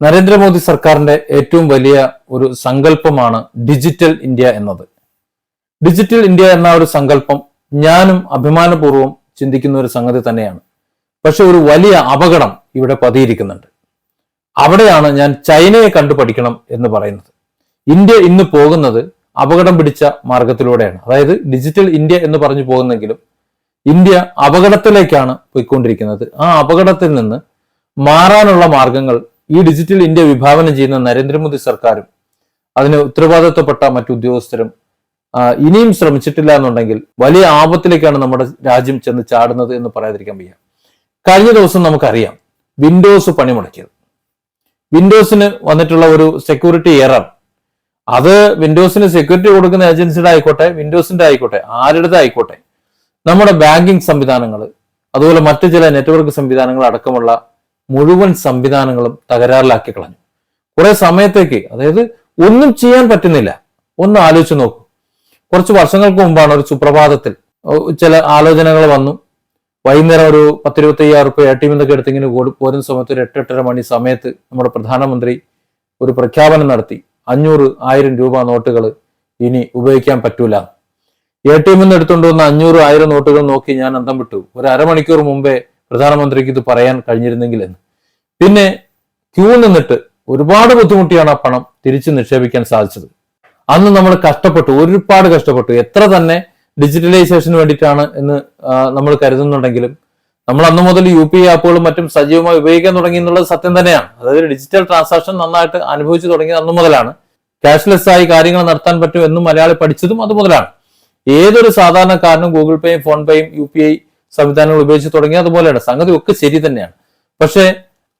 നരേന്ദ്രമോദി സർക്കാരിന്റെ ഏറ്റവും വലിയ ഒരു സങ്കല്പമാണ് ഡിജിറ്റൽ ഇന്ത്യ എന്നത്. ഡിജിറ്റൽ ഇന്ത്യ എന്ന ഒരു സങ്കല്പം ഞാനും അഭിമാനപൂർവം ചിന്തിക്കുന്ന ഒരു സംഗതി തന്നെയാണ്. പക്ഷെ ഒരു വലിയ അപകടം ഇവിടെ പതിയിരിക്കുന്നുണ്ട്. അവിടെയാണ് ഞാൻ ചൈനയെ കണ്ടു പഠിക്കണം എന്ന് പറയുന്നത്. ഇന്ത്യ ഇന്ന് പോകുന്നത് അപകടം പിടിച്ച മാർഗത്തിലൂടെയാണ്. അതായത് ഡിജിറ്റൽ ഇന്ത്യ എന്ന് പറഞ്ഞു പോകുന്നെങ്കിലും ഇന്ത്യ അപകടത്തിലേക്കാണ് പോയിക്കൊണ്ടിരിക്കുന്നത്. ആ അപകടത്തിൽ നിന്ന് മാറാനുള്ള മാർഗങ്ങൾ ഈ ഡിജിറ്റൽ ഇന്ത്യ വിഭാവനം ചെയ്യുന്ന നരേന്ദ്രമോദി സർക്കാരും അതിന് ഉത്തരവാദിത്വപ്പെട്ട മറ്റു ഉദ്യോഗസ്ഥരും ഇനിയും ശ്രമിച്ചിട്ടില്ല എന്നുണ്ടെങ്കിൽ വലിയ ആപത്തിലേക്കാണ് നമ്മുടെ രാജ്യം ചെന്ന് ചാടുന്നത് എന്ന് പറയാതിരിക്കാൻ വയ്യ. കഴിഞ്ഞ ദിവസം നമുക്കറിയാം വിൻഡോസ് പണിമുടക്കിയത്. വിൻഡോസിന് വന്നിട്ടുള്ള ഒരു സെക്യൂരിറ്റി എറർ അത് വിൻഡോസിന് സെക്യൂരിറ്റി കൊടുക്കുന്ന ഏജൻസിയുടെ ആയിക്കോട്ടെ വിൻഡോസിന്റെ ആയിക്കോട്ടെ ആരുടെ ആയിക്കോട്ടെ നമ്മുടെ ബാങ്കിങ് സംവിധാനങ്ങൾ അതുപോലെ മറ്റു ചില നെറ്റ്വർക്ക് സംവിധാനങ്ങൾ അടക്കമുള്ള മുഴുവൻ സംവിധാനങ്ങളും തകരാറിലാക്കി കളഞ്ഞു. കുറെ സമയത്തേക്ക് അതായത് ഒന്നും ചെയ്യാൻ പറ്റുന്നില്ല. ഒന്ന് ആലോചിച്ച് നോക്കൂ. കുറച്ച് വർഷങ്ങൾക്ക് മുമ്പാണ് ഒരു സുപ്രഭാതത്തിൽ ചില ആലോചനകൾ വന്നു. വൈകുന്നേരം ഒരു പത്തിരുപത്തി അയ്യായിരം റുപ്യ എ ടി എടുത്ത് ഇങ്ങനെ പോരുന്ന സമയത്ത് ഒരു എട്ടെട്ടര മണി സമയത്ത് നമ്മുടെ പ്രധാനമന്ത്രി ഒരു പ്രഖ്യാപനം നടത്തി. അഞ്ഞൂറ് ആയിരം രൂപ നോട്ടുകൾ ഇനി ഉപയോഗിക്കാൻ പറ്റൂല. എ ടി എമ്മിൽ നിന്ന് എടുത്തുകൊണ്ട് വന്ന അഞ്ഞൂറ് ആയിരം നോട്ടുകൾ നോക്കി ഞാൻ അന്തം വിട്ടു. ഒരു അരമണിക്കൂർ മുമ്പേ പ്രധാനമന്ത്രിക്ക് ഇത് പറയാൻ കഴിഞ്ഞിരുന്നെങ്കിൽ എന്ന്. പിന്നെ ക്യൂ നിന്നിട്ട് ഒരുപാട് ബുദ്ധിമുട്ടിയാണ് ആ പണം തിരിച്ചു നിക്ഷേപിക്കാൻ സാധിച്ചത്. അന്ന് നമ്മൾ കഷ്ടപ്പെട്ടു ഒരുപാട് കഷ്ടപ്പെട്ടു. എത്ര തന്നെ ഡിജിറ്റലൈസേഷന് വേണ്ടിയിട്ടാണ് എന്ന് നമ്മൾ കരുതുന്നുണ്ടെങ്കിലും നമ്മൾ അന്ന് മുതൽ യു പി ആപ്പുകളും മറ്റും സജീവമായി ഉപയോഗിക്കാൻ തുടങ്ങി എന്നുള്ളത് സത്യം തന്നെയാണ്. അതായത് ഡിജിറ്റൽ ട്രാൻസാക്ഷൻ നന്നായിട്ട് അനുഭവിച്ചു തുടങ്ങിയത് അന്ന് മുതലാണ്. ക്യാഷ്ലെസ് ആയി കാര്യങ്ങൾ നടത്താൻ പറ്റും എന്നും മലയാളി പഠിച്ചതും അത് മുതലാണ്. ഏതൊരു സാധാരണക്കാരനും ഗൂഗിൾ പേയും ഫോൺ പേയും യു പി ഐ സംവിധാനങ്ങൾ ഉപയോഗിച്ച് തുടങ്ങി. അതുപോലെയാണ് സംഗതി ഒക്കെ ശരി തന്നെയാണ്. പക്ഷെ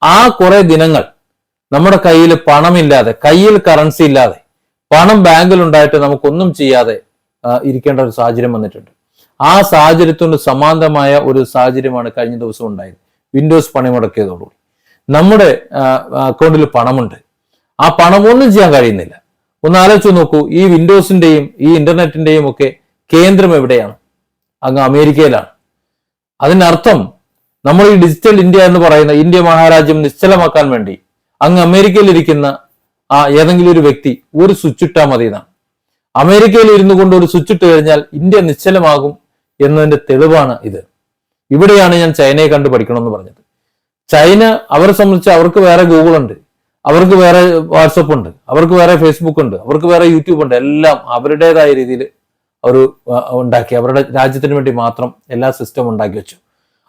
ആ കുറെ ദിനങ്ങൾ നമ്മുടെ കയ്യിൽ പണമില്ലാതെ കയ്യിൽ കറൻസി ഇല്ലാതെ പണം ബാങ്കിൽ ഉണ്ടായിട്ട് നമുക്കൊന്നും ചെയ്യാതെ ഇരിക്കേണ്ട ഒരു സാഹചര്യം വന്നിട്ടുണ്ട്. ആ സാഹചര്യത്തോട് സമാന്തമായ ഒരു സാഹചര്യമാണ് കഴിഞ്ഞ ദിവസം ഉണ്ടായത്. വിൻഡോസ് പണിമുടക്കിയതോടുകൂടി നമ്മുടെ അക്കൗണ്ടിൽ പണമുണ്ട്. ആ പണം ഒന്നും ചെയ്യാൻ കഴിയുന്നില്ല. ഒന്ന് ആലോചിച്ച് നോക്കൂ. ഈ വിൻഡോസിന്റെയും ഈ ഇന്റർനെറ്റിന്റെയും ഒക്കെ കേന്ദ്രം എവിടെയാണ്? അങ്ങ് അമേരിക്കയിലാണ്. അതിനർത്ഥം നമ്മൾ ഈ ഡിജിറ്റൽ ഇന്ത്യ എന്ന് പറയുന്ന ഇന്ത്യ മഹാരാജ്യം നിശ്ചലമാക്കാൻ വേണ്ടി അങ്ങ് അമേരിക്കയിൽ ഇരിക്കുന്ന ആ ഏതെങ്കിലും ഒരു വ്യക്തി ഒരു സ്വിച്ചിട്ടാ മതി എന്നാണ് അമേരിക്കയിൽ ഇരുന്നു കൊണ്ട് ഒരു സ്വിച്ചിട്ട് കഴിഞ്ഞാൽ ഇന്ത്യ നിശ്ചലമാകും എന്നതിന്റെ തെളിവാണ് ഇത്. ഇവിടെയാണ് ഞാൻ ചൈനയെ കണ്ടു പഠിക്കണമെന്ന് പറഞ്ഞത്. ചൈന അവരെ സംബന്ധിച്ച് അവർക്ക് വേറെ ഗൂഗിൾ ഉണ്ട് അവർക്ക് വേറെ വാട്സപ്പ് ഉണ്ട് അവർക്ക് വേറെ ഫേസ്ബുക്ക് ഉണ്ട് അവർക്ക് വേറെ യൂട്യൂബ് ഉണ്ട് എല്ലാം അവരുടേതായ രീതിയിൽ അവർ ഉണ്ടാക്കി. അവരുടെ രാജ്യത്തിന് വേണ്ടി മാത്രം എല്ലാ സിസ്റ്റം ഉണ്ടാക്കി വെച്ചു.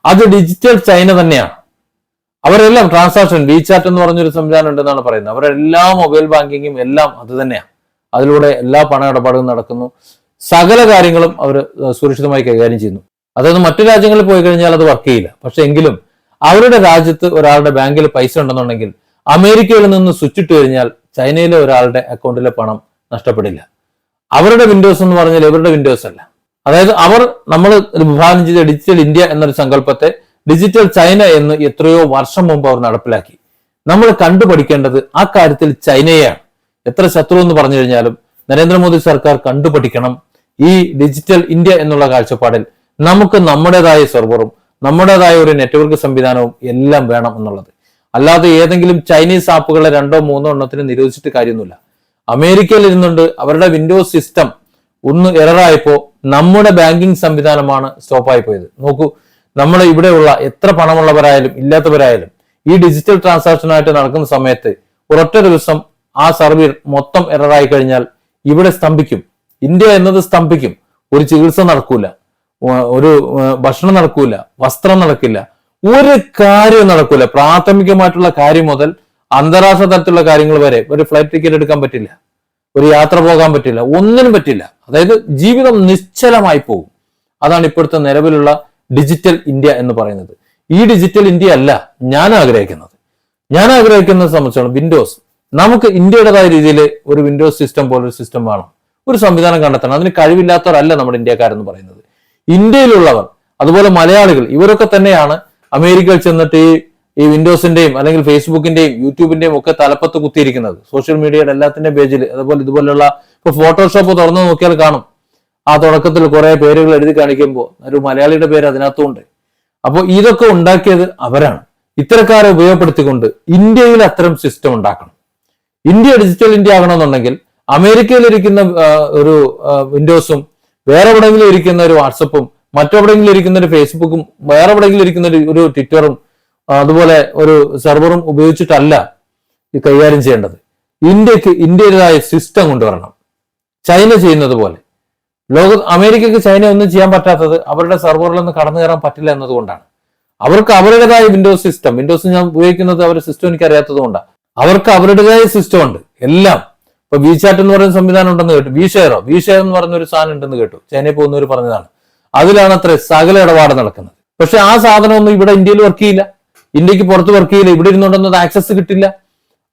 അത് ഡിജിറ്റൽ ചൈന തന്നെയാണ്. അവരെല്ലാം ട്രാൻസാക്ഷൻ ചാറ്റ് എന്ന് പറഞ്ഞൊരു സംവിധാനം ഉണ്ടെന്നാണ് പറയുന്നത്. അവരുടെ എല്ലാ മൊബൈൽ ബാങ്കിങ്ങും എല്ലാം അത് തന്നെയാണ്. അതിലൂടെ എല്ലാ പണ ഇടപാടുകളും നടക്കുന്നു. സകല കാര്യങ്ങളും അവർ സുരക്ഷിതമായി കൈകാര്യം ചെയ്യുന്നു. അതായത് മറ്റു രാജ്യങ്ങളിൽ പോയി കഴിഞ്ഞാൽ അത് വർക്ക് ചെയ്യില്ല. പക്ഷെ എങ്കിലും അവരുടെ രാജ്യത്ത് ഒരാളുടെ ബാങ്കിൽ പൈസ ഉണ്ടെന്നുണ്ടെങ്കിൽ അമേരിക്കയിൽ നിന്ന് സ്വിച്ചിട്ട് കഴിഞ്ഞാൽ ചൈനയിലെ ഒരാളുടെ അക്കൗണ്ടിലെ പണം നഷ്ടപ്പെടില്ല. അവരുടെ വിൻഡോസ് എന്ന് പറഞ്ഞാൽ ഇവരുടെ വിൻഡോസ് അല്ല. അതായത് അവർ നമ്മൾ വിഭാവനം ചെയ്ത ഡിജിറ്റൽ ഇന്ത്യ എന്നൊരു സങ്കല്പത്തെ ഡിജിറ്റൽ ചൈന എന്ന് എത്രയോ വർഷം മുമ്പ് അവർ നടപ്പിലാക്കി. നമ്മൾ കണ്ടുപഠിക്കേണ്ടത് ആ കാര്യത്തിൽ ചൈനയാണ്. എത്ര ശത്രു എന്ന് പറഞ്ഞു കഴിഞ്ഞാലും നരേന്ദ്രമോദി സർക്കാർ കണ്ടുപഠിക്കണം. ഈ ഡിജിറ്റൽ ഇന്ത്യ എന്നുള്ള കാഴ്ചപ്പാടിൽ നമുക്ക് നമ്മുടേതായ സെർവറും നമ്മുടേതായ ഒരു നെറ്റ്വർക്ക് സംവിധാനവും എല്ലാം വേണം എന്നുള്ളത്. അല്ലാതെ ഏതെങ്കിലും ചൈനീസ് ആപ്പുകളെ രണ്ടോ മൂന്നോ എണ്ണത്തിന് നിരോധിച്ചിട്ട് കാര്യമൊന്നുമില്ല. അമേരിക്കയിൽ ഇരുന്നുകൊണ്ട് അവരുടെ വിൻഡോസ് സിസ്റ്റം ഒന്ന് എററായപ്പോ നമ്മുടെ ബാങ്കിങ് സംവിധാനമാണ് സ്റ്റോപ്പായി പോയത്. നോക്കൂ നമ്മൾ ഇവിടെയുള്ള എത്ര പണമുള്ളവരായാലും ഇല്ലാത്തവരായാലും ഈ ഡിജിറ്റൽ ട്രാൻസാക്ഷനായിട്ട് നടക്കുന്ന സമയത്ത് ഒരൊറ്റ ദിവസം ആ സർവീർ മൊത്തം എററായി കഴിഞ്ഞാൽ ഇവിടെ സ്തംഭിക്കും. ഇന്ത്യ എന്നത് സ്തംഭിക്കും. ഒരു ചികിത്സ നടക്കൂല. ഒരു ഭക്ഷണം നടക്കൂല. വസ്ത്രം നടക്കില്ല. ഒരു കാര്യം നടക്കൂല. പ്രാഥമികമായിട്ടുള്ള കാര്യം മുതൽ അന്താരാഷ്ട്ര തലത്തിലുള്ള കാര്യങ്ങൾ വരെ ഒരു ഫ്ലൈറ്റ് ടിക്കറ്റ് എടുക്കാൻ പറ്റില്ല. ഒരു യാത്ര പോകാൻ പറ്റില്ല. ഒന്നിനും പറ്റില്ല. അതായത് ജീവിതം നിശ്ചലമായി പോകും. അതാണ് ഇപ്പോഴത്തെ നിലവിലുള്ള ഡിജിറ്റൽ ഇന്ത്യ എന്ന് പറയുന്നത്. ഈ ഡിജിറ്റൽ ഇന്ത്യ അല്ല ഞാൻ ആഗ്രഹിക്കുന്നത്. ഞാൻ ആഗ്രഹിക്കുന്നത് സംബന്ധിച്ചോളം വിൻഡോസ് നമുക്ക് ഇന്ത്യയുടേതായ രീതിയിൽ ഒരു വിൻഡോസ് സിസ്റ്റം പോലൊരു സിസ്റ്റം വേണം. ഒരു സംവിധാനം കണ്ടെത്തണം. അതിന് കഴിവില്ലാത്തവരല്ല നമ്മുടെ ഇന്ത്യക്കാരെന്ന് പറയുന്നത്. ഇന്ത്യയിലുള്ളവർ അതുപോലെ മലയാളികൾ ഇവരൊക്കെ തന്നെയാണ് അമേരിക്കയിൽ ചെന്നിട്ട് ഈ ഈ വിൻഡോസിന്റെയും അല്ലെങ്കിൽ ഫേസ്ബുക്കിന്റെയും യൂട്യൂബിന്റെയും ഒക്കെ തലപ്പത്ത് കുത്തിയിരിക്കുന്നത്. സോഷ്യൽ മീഡിയയുടെ എല്ലാത്തിന്റെ പേജിൽ അതുപോലെ ഇതുപോലുള്ള ഇപ്പൊ ഫോട്ടോഷോപ്പ് തുറന്നു നോക്കിയാൽ കാണും. ആ തുടക്കത്തിൽ കുറെ പേരുകൾ എഴുതി കാണിക്കുമ്പോൾ ഒരു മലയാളിയുടെ പേര് അതിനകത്തുണ്ട്. അപ്പോൾ ഇതൊക്കെ ഉണ്ടാക്കിയത് അവരാണ്. ഇത്തരക്കാരെ ഉപയോഗപ്പെടുത്തിക്കൊണ്ട് ഇന്ത്യയിൽ അത്തരം സിസ്റ്റം ഉണ്ടാക്കണം. ഇന്ത്യ ഡിജിറ്റൽ ഇന്ത്യ ആകണമെന്നുണ്ടെങ്കിൽ അമേരിക്കയിൽ ഇരിക്കുന്ന ഒരു വിൻഡോസും വേറെ എവിടെയെങ്കിലും ഇരിക്കുന്ന ഒരു വാട്സപ്പും മറ്റെവിടെയെങ്കിലും ഇരിക്കുന്ന ഒരു ഫേസ്ബുക്കും വേറെ എവിടെയെങ്കിലും ഇരിക്കുന്ന ഒരു- ട്വിറ്ററും അതുപോലെ ഒരു സെർവറും ഉപയോഗിച്ചിട്ടല്ല ഈ കൈകാര്യം ചെയ്യേണ്ടത്. ഇന്ത്യയ്ക്ക് ഇന്ത്യയുടേതായ സിസ്റ്റം കൊണ്ടുവരണം. ചൈന ചെയ്യുന്നത് പോലെ. ലോക അമേരിക്കക്ക് ചൈന ഒന്നും ചെയ്യാൻ പറ്റാത്തത് അവരുടെ സെർവറിലൊന്നും കടന്നു കയറാൻ പറ്റില്ല എന്നതുകൊണ്ടാണ്. അവർക്ക് അവരുടേതായ വിൻഡോസ് സിസ്റ്റം. വിൻഡോസ് ഞാൻ ഉപയോഗിക്കുന്നത് അവരുടെ സിസ്റ്റം എനിക്ക് അറിയാത്തത് കൊണ്ടാണ് അവർക്ക് അവരുടേതായ സിസ്റ്റം ഉണ്ട്. എല്ലാം. ഇപ്പൊ വി ചാറ്റ് എന്ന് പറയുന്ന സംവിധാനം ഉണ്ടെന്ന് കേട്ടു. വി ഷെയറോ വി ഷെയർ എന്ന് പറയുന്ന ഒരു സാധനം ഉണ്ടെന്ന് കേട്ടു. ചൈനയിൽ പോകുന്നവർ പറഞ്ഞതാണ്. അതിലാണ് അത്ര സകല ഇടപാട് നടക്കുന്നത്. പക്ഷെ ആ സാധനമൊന്നും ഇവിടെ ഇന്ത്യയിൽ വർക്ക് ചെയ്യില്ല. ഇന്ത്യയ്ക്ക് പുറത്ത് വർക്ക് ചെയ്യില്ല ഇവിടെ ഇരുന്നുകൊണ്ടൊന്നും ആക്സസ് കിട്ടില്ല.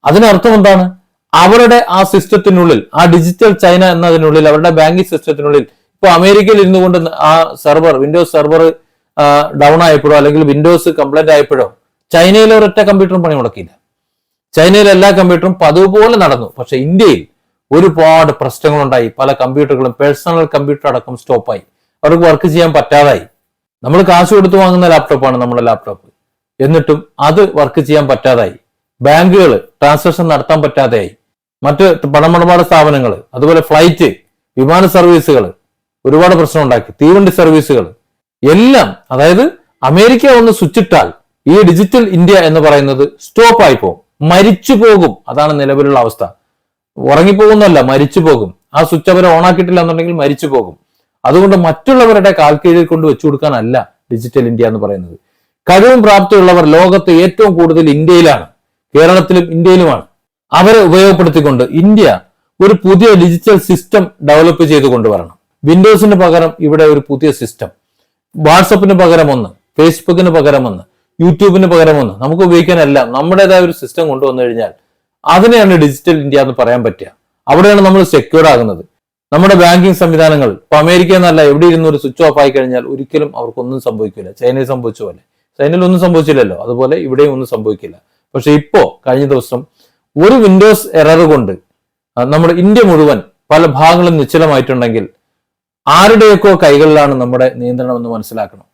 അതിനർത്ഥം എന്താണ്? അവരുടെ ആ സിസ്റ്റത്തിനുള്ളിൽ ആ ഡിജിറ്റൽ ചൈന എന്നതിനുള്ളിൽ അവരുടെ ബാങ്കിങ് സിസ്റ്റത്തിനുള്ളിൽ ഇപ്പൊ അമേരിക്കയിൽ ഇരുന്നു കൊണ്ട് ആ സെർവർ വിൻഡോസ് സെർവർ ഡൗൺ ആയപ്പോഴോ അല്ലെങ്കിൽ വിൻഡോസ് കംപ്ലൈന്റ് ആയപ്പോഴോ ചൈനയിലെ ഒരൊറ്റ കമ്പ്യൂട്ടറും പണി മുടക്കിയില്ല. ചൈനയിലെ എല്ലാ കമ്പ്യൂട്ടറും പതുപോലെ പോലെ നടന്നു. പക്ഷെ ഇന്ത്യയിൽ ഒരുപാട് പ്രശ്നങ്ങളുണ്ടായി. പല കമ്പ്യൂട്ടറുകളും പേഴ്സണൽ കമ്പ്യൂട്ടർ അടക്കം സ്റ്റോപ്പായി അവർക്ക് വർക്ക് ചെയ്യാൻ പറ്റാതായി. നമ്മൾ കാശ് കൊടുത്ത് വാങ്ങുന്ന ലാപ്ടോപ്പാണ് നമ്മുടെ ലാപ്ടോപ്പ് എന്നിട്ടും അത് വർക്ക് ചെയ്യാൻ പറ്റാതായി. ബാങ്കുകൾ ട്രാൻസാക്ഷൻ നടത്താൻ പറ്റാതെയായി. മറ്റ് പണമിടപാട് സ്ഥാപനങ്ങൾ അതുപോലെ ഫ്ലൈറ്റ് വിമാന സർവീസുകൾ ഒരുപാട് പ്രശ്നം ഉണ്ടാക്കി. തീവണ്ടി സർവീസുകൾ എല്ലാം അതായത് അമേരിക്ക ഒന്ന് സ്വിച്ചിട്ടാൽ ഈ ഡിജിറ്റൽ ഇന്ത്യ എന്ന് പറയുന്നത് സ്റ്റോപ്പ് ആയി പോകും. മരിച്ചു പോകും. അതാണ് നിലവിലുള്ള അവസ്ഥ. ഉറങ്ങിപ്പോകുന്നല്ല മരിച്ചു പോകും. ആ സ്വിച്ച് അവർ ഓണാക്കിയിട്ടില്ല എന്നുണ്ടെങ്കിൽ മരിച്ചു പോകും. അതുകൊണ്ട് മറ്റുള്ളവരുടെ കാൽക്കീഴിൽ കൊണ്ട് വെച്ചു കൊടുക്കാനല്ല ഡിജിറ്റൽ ഇന്ത്യ എന്ന് പറയുന്നത്. കഴിവും പ്രാപ്തിയുള്ളവർ ലോകത്ത് ഏറ്റവും കൂടുതൽ ഇന്ത്യയിലാണ്. കേരളത്തിലും ഇന്ത്യയിലുമാണ്. അവരെ ഉപയോഗപ്പെടുത്തിക്കൊണ്ട് ഇന്ത്യ ഒരു പുതിയ ഡിജിറ്റൽ സിസ്റ്റം ഡെവലപ്പ് ചെയ്ത് കൊണ്ടുവരണം. വിൻഡോസിന് പകരം ഇവിടെ ഒരു പുതിയ സിസ്റ്റം വാട്സപ്പിന് പകരം ഒന്ന് ഫേസ്ബുക്കിന് പകരം ഒന്ന് യൂട്യൂബിന് പകരം ഒന്ന്. നമുക്ക് ഉപയോഗിക്കാനെല്ലാം നമ്മുടേതായ ഒരു സിസ്റ്റം കൊണ്ടുവന്നു കഴിഞ്ഞാൽ അതിനെയാണ് ഡിജിറ്റൽ ഇന്ത്യ എന്ന് പറയാൻ പറ്റുക. അവിടെയാണ് നമ്മൾ സെക്യൂർഡ് ആകുന്നത്. നമ്മുടെ ബാങ്കിങ് സംവിധാനങ്ങൾ ഇപ്പൊ അമേരിക്ക എന്നല്ല എവിടെ ഇരുന്ന് ഒരു സ്വിച്ച് ഓഫ് ആയി കഴിഞ്ഞാൽ ഒരിക്കലും അവർക്കൊന്നും സംഭവിക്കില്ല ചൈനയിൽ സംഭവിച്ച പോലെ. ചൈനയിൽ ഒന്നും സംഭവിച്ചില്ലല്ലോ. അതുപോലെ ഇവിടെയും ഒന്നും സംഭവിക്കില്ല. പക്ഷെ ഇപ്പോ കഴിഞ്ഞ ദിവസം ഒരു വിൻഡോസ് എറർ കൊണ്ട് നമ്മുടെ ഇന്ത്യ മുഴുവൻ പല ഭാഗങ്ങളും നിശ്ചലമായിട്ടുണ്ടെങ്കിൽ ആരുടെയൊക്കെ കൈകളിലാണ് നമ്മുടെ നിയന്ത്രണം എന്ന് മനസ്സിലാക്കണം.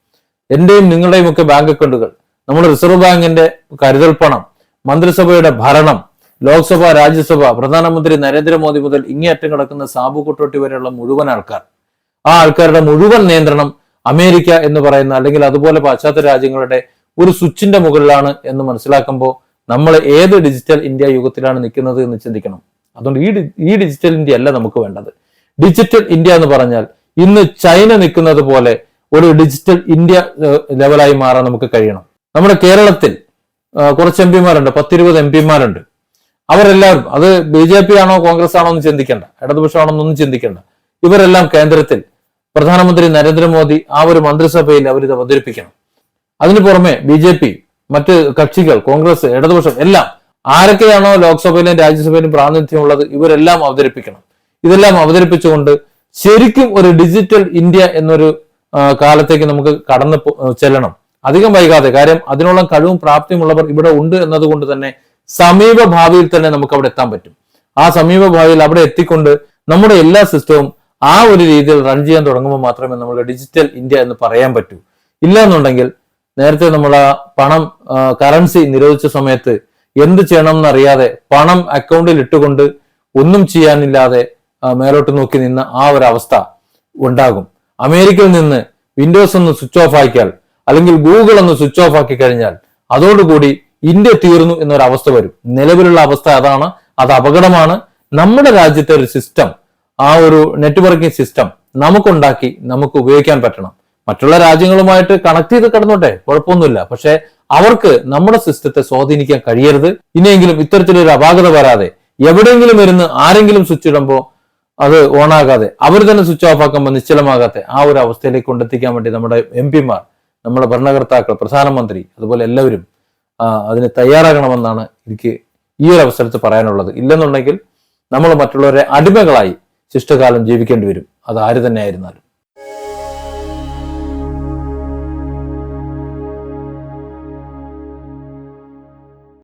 എന്റെയും നിങ്ങളുടെയും ഒക്കെ ബാങ്ക് അക്കൗണ്ടുകൾ നമ്മുടെ റിസർവ് ബാങ്കിന്റെ കരുതൽ പണം മന്ത്രിസഭയുടെ ഭരണം ലോക്സഭ രാജ്യസഭ പ്രധാനമന്ത്രി നരേന്ദ്രമോദി മുതൽ ഇങ്ങേയറ്റം കിടക്കുന്ന സാബു കൊട്ടോട്ടി വരെയുള്ള മുഴുവൻ ആൾക്കാർ ആ ആൾക്കാരുടെ മുഴുവൻ നിയന്ത്രണം അമേരിക്ക എന്ന് പറയുന്ന അല്ലെങ്കിൽ അതുപോലെ പാശ്ചാത്യ രാജ്യങ്ങളുടെ ഒരു സ്വിച്ചിന്റെ മുകളിലാണ് എന്ന് മനസ്സിലാക്കുമ്പോൾ നമ്മൾ ഏത് ഡിജിറ്റൽ ഇന്ത്യ യുഗത്തിലാണ് നിൽക്കുന്നത് എന്ന് ചിന്തിക്കണം. അതുകൊണ്ട് ഈ ഈ ഡിജിറ്റൽ ഇന്ത്യ അല്ല നമുക്ക് വേണ്ടത്. ഡിജിറ്റൽ ഇന്ത്യ എന്ന് പറഞ്ഞാൽ ഇന്ന് ചൈന നിൽക്കുന്നത് പോലെ ഒരു ഡിജിറ്റൽ ഇന്ത്യ ലെവലായി മാറാൻ നമുക്ക് കഴിയണം. നമ്മുടെ കേരളത്തിൽ കുറച്ച് എം പിമാരുണ്ട്. പത്തിരുപത് എം പിമാരുണ്ട്. അവരെല്ലാവരും അത് ബി ജെ പി ആണോ കോൺഗ്രസ് ആണോ എന്ന് ചിന്തിക്കേണ്ട. ഇടതുപക്ഷമാണോ എന്നൊന്നും ചിന്തിക്കേണ്ട. ഇവരെല്ലാം കേന്ദ്രത്തിൽ പ്രധാനമന്ത്രി നരേന്ദ്രമോദി ആ ഒരു മന്ത്രിസഭയിൽ അവരിത് അവതരിപ്പിക്കണം. അതിനു പുറമെ ബി ജെ പി മറ്റ് കക്ഷികൾ കോൺഗ്രസ് ഇടതുപക്ഷം എല്ലാം ആരൊക്കെയാണോ ലോക്സഭയിലും രാജ്യസഭയിലും പ്രാതിനിധ്യമുള്ളത് ഇവരെല്ലാം അവതരിപ്പിക്കണം. ഇതെല്ലാം അവതരിപ്പിച്ചുകൊണ്ട് ശരിക്കും ഒരു ഡിജിറ്റൽ ഇന്ത്യ എന്നൊരു കാലത്തേക്ക് നമുക്ക് കടന്നു ചെല്ലണം. അധികം വൈകാതെ കാര്യം അതിനുള്ള കഴിവും പ്രാപ്തിയുമുള്ളവർ ഇവിടെ ഉണ്ട് എന്നതുകൊണ്ട് തന്നെ സമീപ ഭാവിയിൽ തന്നെ നമുക്ക് അവിടെ എത്താൻ പറ്റും. ആ സമീപ ഭാവിയിൽ അവിടെ എത്തിക്കൊണ്ട് നമ്മുടെ എല്ലാ സിസ്റ്റവും ആ ഒരു രീതിയിൽ റൺ ചെയ്യാൻ തുടങ്ങുമ്പോൾ മാത്രമേ നമ്മൾ ഡിജിറ്റൽ ഇന്ത്യ എന്ന് പറയാൻ പറ്റൂ. ഇല്ല എന്നുണ്ടെങ്കിൽ നേരത്തെ നമ്മൾ പണം കറൻസി നിരോധിച്ച സമയത്ത് എന്ത് ചെയ്യണം എന്നറിയാതെ പണം അക്കൗണ്ടിൽ ഇട്ടുകൊണ്ട് ഒന്നും ചെയ്യാനില്ലാതെ മേലോട്ട് നോക്കി നിന്ന ആ ഒരു അവസ്ഥ ഉണ്ടാകും. അമേരിക്കയിൽ നിന്ന് വിൻഡോസ് ഒന്ന് സ്വിച്ച് ഓഫ് ആക്കിയാൽ അല്ലെങ്കിൽ ഗൂഗിൾ ഒന്ന് സ്വിച്ച് ഓഫ് ആക്കി കഴിഞ്ഞാൽ അതോടുകൂടി ഇന്ത്യ തീർന്നു എന്നൊരു അവസ്ഥ വരും. നിലവിലുള്ള അവസ്ഥ അതാണ്. അത് അപകടമാണ്. നമ്മുടെ രാജ്യത്തെ ഒരു സിസ്റ്റം ആ ഒരു നെറ്റ്വർക്കിംഗ് സിസ്റ്റം നമുക്കുണ്ടാക്കി നമുക്ക് ഉപയോഗിക്കാൻ പറ്റണം. മറ്റുള്ള രാജ്യങ്ങളുമായിട്ട് കണക്ട് ചെയ്ത് കിടന്നോട്ടെ കുഴപ്പമൊന്നുമില്ല. പക്ഷെ അവർക്ക് നമ്മുടെ സിസ്റ്റത്തെ സ്വാധീനിക്കാൻ കഴിയരുത്. ഇനിയെങ്കിലും ഇത്തരത്തിലൊരു അപാകത വരാതെ എവിടെയെങ്കിലും ഇരുന്ന് ആരെങ്കിലും സ്വിച്ച് ഇടുമ്പോൾ അത് ഓൺ ആകാതെ അവർ തന്നെ സ്വിച്ച് ഓഫ് ആക്കുമ്പോൾ നിശ്ചലമാകാത്ത ആ ഒരു അവസ്ഥയിലേക്ക് കൊണ്ടെത്തിക്കാൻ വേണ്ടി നമ്മുടെ എം പിമാർ നമ്മുടെ ഭരണകർത്താക്കൾ പ്രധാനമന്ത്രി അതുപോലെ എല്ലാവരും അതിന് തയ്യാറാകണമെന്നാണ് എനിക്ക് ഈ ഒരു അവസരത്തിൽ പറയാനുള്ളത്. ഇല്ലെന്നുണ്ടെങ്കിൽ നമ്മൾ മറ്റുള്ളവരെ അടിമകളായി ശിഷ്ടകാലം ജീവിക്കേണ്ടി വരും. അത് ആര് തന്നെ ആയിരുന്നാലും